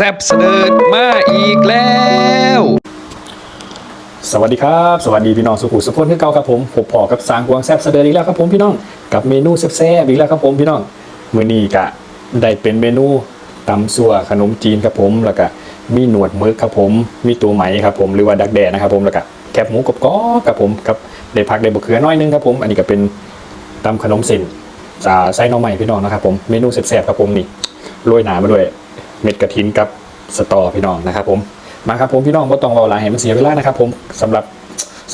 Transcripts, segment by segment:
แซบเสดิดมาอีกแล้ว สวัสดีครับ สวัสดีพี่น้องสุขุสุขคนที่เก่าครับผมผมพอกับสางกวางแซบเสดออีกแล้วครับผมพี่น้องกับเมนูแซ่บๆอีกแล้วครับผมพี่น้องมื้อนี้กะได้เป็นเมนูตำซั่วขนมจีนครับผมแล้วก็มีหนวดมึกครับผม มีตัวไหมครับผมหรือว่าดักแด้นะครับผมแล้วก็แคบหมูกรอบครับผมกับได้ผักได้บะเขือน้อยนึงครับผม อันนี้ก็เป็นตำขนมเส้นอ่าไส้น้องใหม่พี่น้องนะครับผมเมนูแซ่บๆครับผมนี่โรยหนามาด้วย เม็ดกระถินกับสตอพี่น้องนะครับผมมาครับผมพี่น้องก็ต้องรอหลายให้มันเสียเวลานะครับผมสำหรับ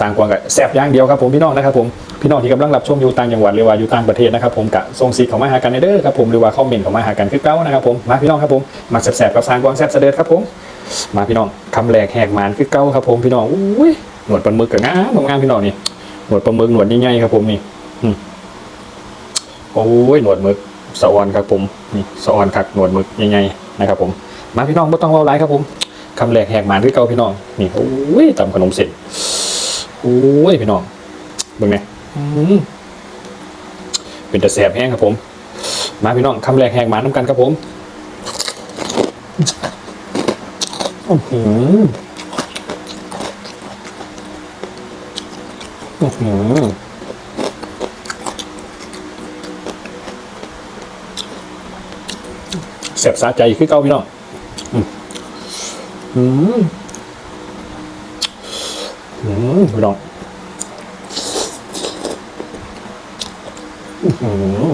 สร้างกวางกับแซบอย่างเดียวครับผมพี่น้องนะครับผมพี่น้องที่กำลังรับชมอยู่ต่างจังหวัดหรือว่าอยู่ต่างประเทศนะครับผมกะส่งซีเขามาหากันในเด้อครับผมหรือว่าคอมเมนต์เขามาหากันคือเก้านะครับผมมาพี่น้องครับผมมาแซบๆกับสร้างกวางแซบเสด็จครับผมมาพี่น้องคำแรกแหกมานคือเก้าครับผมพี่น้องอุ้ยหนวดปลาหมึกกับงามงามพี่น้องนี่หนวดปลาหมึกหนวดใหญ่ๆครับผมนี่โอ้ยหนวดหมึก สะออนครับผมนี่สะออนคักหนวดมึกใหญ่ๆนะครับผมมาพี่น้องไม่ต้องรอไลายครับผมคำแรกแหกหมานคือเก่าพี่น้องนี่โอ้ยตำขนมเสร็จโอ้ยพี่น้องเบิ่งไงเป็นแต่แสบแห้งครับผม มาพี่น้องคำแรกแหกหมานน้ำกันครับผมอื้อหืออือหือ สบสาใจคือเก่าพี่น้องอืมอืมพี่น้องอื้อหือ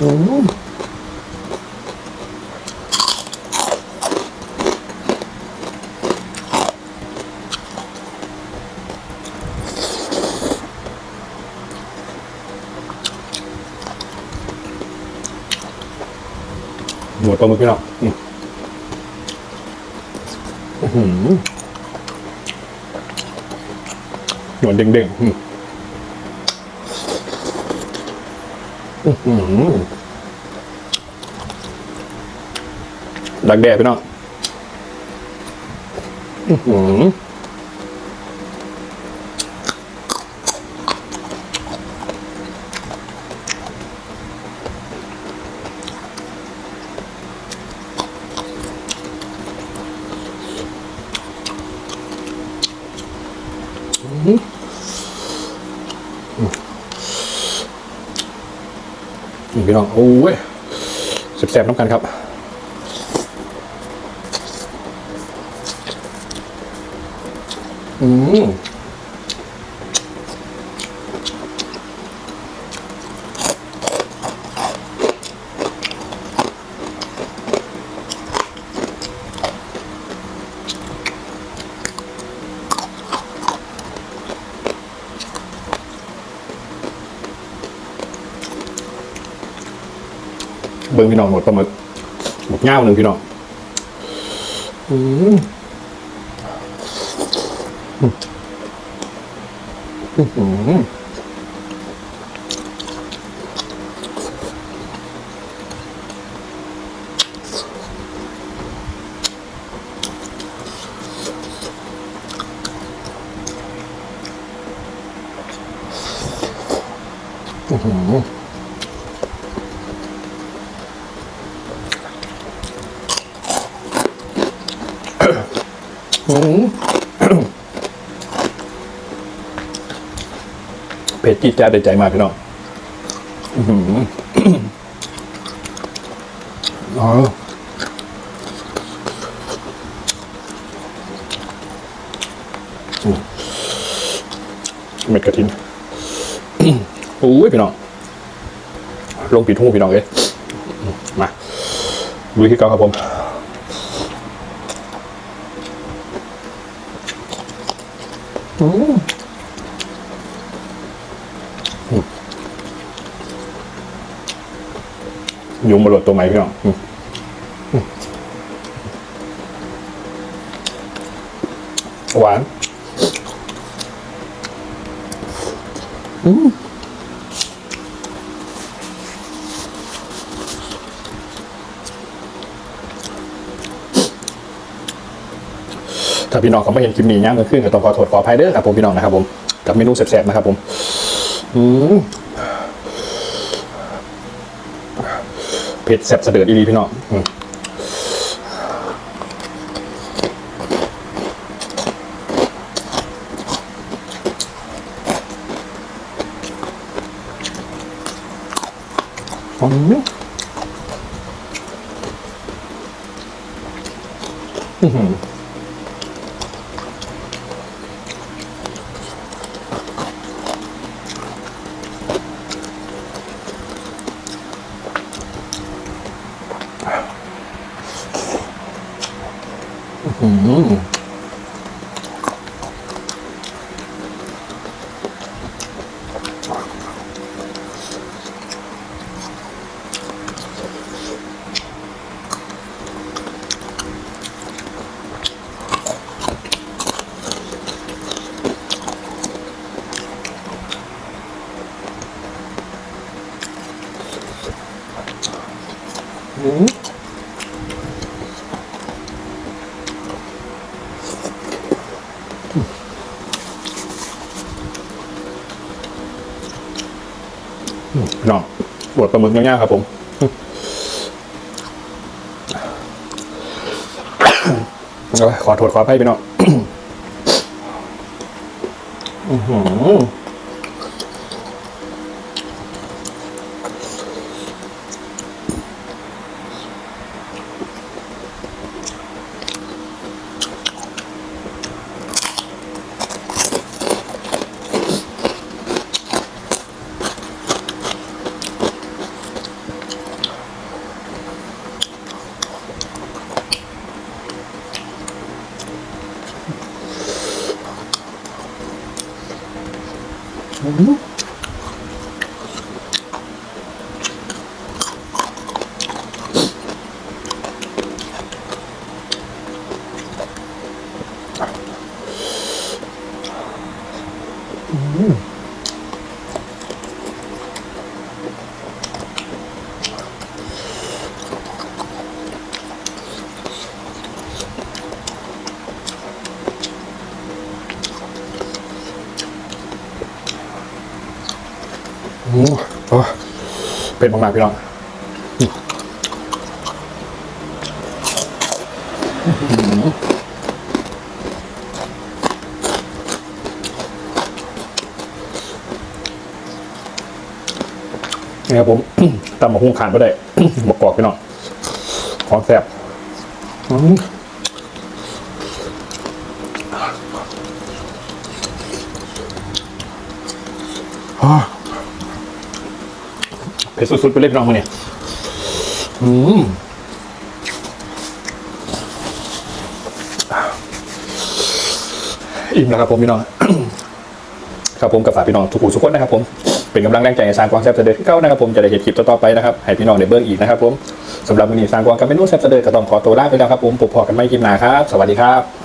อืม หนวดปลาหมึกพี่น้องอืมอื้อหือหนวดเด้งๆอืมอื้อหือดักแด้พี่น้อง อื้อหือ พี่น้องโอ้ยแสบๆน้ำกันครับอืม งพี่น้องหมดปลาหมึกหมดเง่าหนึ่งพี่น้องอืม เผ็ดจี๊ดจ้าดได้ใจมากพี่น้องอื้อหืออ๋ออืมเม็ดกระถินโอ้ยพี่น้อง ลงปิดหูพี่น้องเลยมาดูที่เก้าครับผม ยุงมาหลดตัวไหมพี่น้องหวาน อืม ถ้าพี่น้องเขาไม่เห็นคลิปนี้ย่างกันขึ้นก็ต้องขอโทษขออภัยเด้อครับผมพี่น้องนะครับผมกับเมนูแซ่บๆนะครับผมอืมเผ็ดแซ่บเสดือดอีดีพี่น้องอืมอืม อื้อหือ อืมอืม พี่น้องบวดป ลาหมึกง่ายๆครับผมเอาไว้ขอโทษขออภัยพี่น้องอื้อหือ อื เป็นมากๆพี่น้องนี่ครับผมตำมะฮุ่งขาดไปได้บกกอกพี่น้องของแซ่บอืมอ่าเผ็ดสุดๆไปเลยพี่น้องมาเนี่ยอืมอิ่มแล้วครับผมพี่น้อง ครับผมกับฝากพี่น้องทุกผู้ทุกคนนะครับผม เป็นกำลังแรงใจให้สร้างความแซ่บเสด็จที่เก้านะครับผมจะได้เห็นคลิปต่อๆไปนะครับ ให้พี่น้องได้เบิ่งอีกนะครับผมสำหรับวันนี้สร้างความกับเมนูแซ่บเสด็จก็ต้องขอตัวลาไปแล้วครับผมพบพอกันไม่คลิปหน้าครับ สวัสดีครับ